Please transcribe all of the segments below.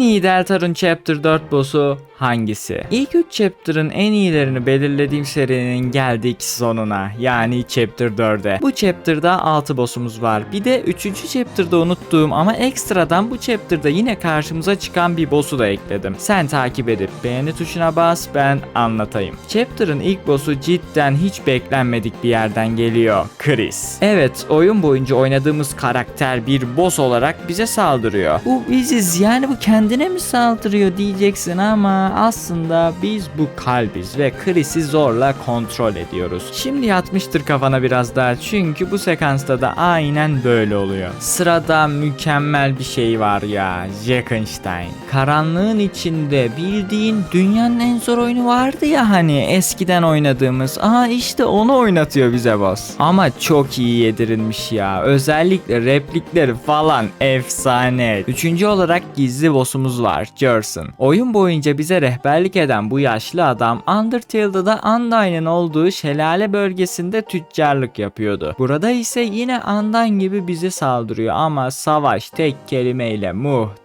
En iyi Deltarune Chapter 4 boss'u hangisi? İlk 3 chapter'ın en iyilerini belirlediğim serinin geldik sonuna. Yani chapter 4'e. Bu chapter'da 6 boss'umuz var. Bir de 3. chapter'da unuttuğum ama ekstradan bu chapter'da yine karşımıza çıkan bir boss'u da ekledim. Sen takip edip beğeni tuşuna bas ben anlatayım. Chapter'ın ilk boss'u cidden hiç beklenmedik bir yerden geliyor. Chris. Evet oyun boyunca oynadığımız karakter bir boss olarak bize saldırıyor. Bu biziz yani bu kendine mi saldırıyor diyeceksin ama aslında biz bu kalbiz ve Chris'i zorla kontrol ediyoruz. Şimdi yatmıştır kafana biraz daha çünkü bu sekansta da aynen böyle oluyor. Sırada mükemmel bir şey var ya Jackenstein. Karanlığın içinde bildiğin dünyanın en zor oyunu vardı ya hani eskiden oynadığımız. Aa işte onu oynatıyor bize boss. Ama çok iyi yedirilmiş ya. Özellikle replikleri falan efsane. Üçüncü olarak gizli boss'umuz var Jerson. Oyun boyunca bize rehberlik eden bu yaşlı adam Undertale'da da Undyne'ın olduğu şelale bölgesinde tüccarlık yapıyordu. Burada ise yine Undyne gibi bize saldırıyor ama savaş tek kelimeyle muhteşem.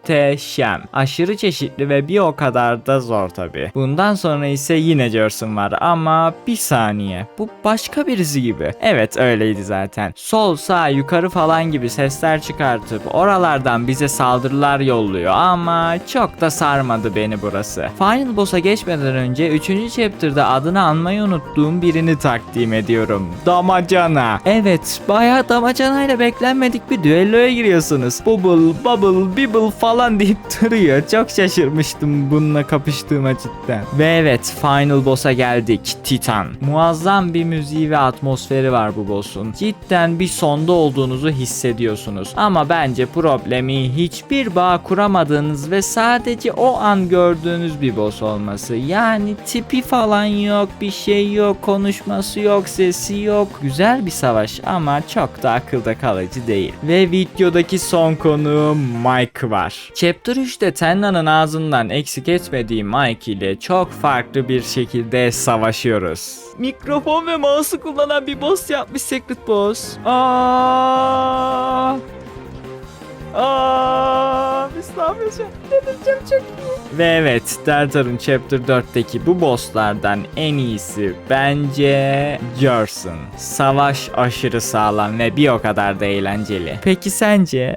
Aşırı çeşitli ve bir o kadar da zor tabi. Bundan sonra ise yine Jerson var ama bir saniye. Bu başka birisi gibi. Evet öyleydi zaten. Sol sağ yukarı falan gibi sesler çıkartıp oralardan bize saldırılar yolluyor ama çok da sarmadı beni burası. Final boss'a geçmeden önce 3. chapter'da adını anmayı unuttuğum birini takdim ediyorum. Damacana. Evet bayağı Damacana ile beklenmedik bir düelloya giriyorsunuz. Bubble, bubble, bibble falan deyip duruyor. Çok şaşırmıştım bununla kapıştığıma cidden. Ve evet final boss'a geldik. Titan. Muazzam bir müziği ve atmosferi var bu boss'un. Cidden bir sonda olduğunuzu hissediyorsunuz. Ama bence problemi hiçbir bağ kuramadığınız ve sadece o an gördüğünüz bir boss olması. Yani tipi falan yok, bir şey yok, konuşması yok, sesi yok. Güzel bir savaş ama çok da akılda kalıcı değil. Ve videodaki son konu Mike var. Chapter 3'te Tenna'nın ağzından eksik etmediği Mike ile çok farklı bir şekilde savaşıyoruz. Mikrofon ve mouse'u kullanan bir boss yapmış Secret Boss. Aa! Aa, biz ne yapacağız? Çok iyi. Ve evet, Deltarune Chapter 4'teki bu bosslardan en iyisi bence Jerson. Savaş aşırı sağlam ve bir o kadar da eğlenceli. Peki sence?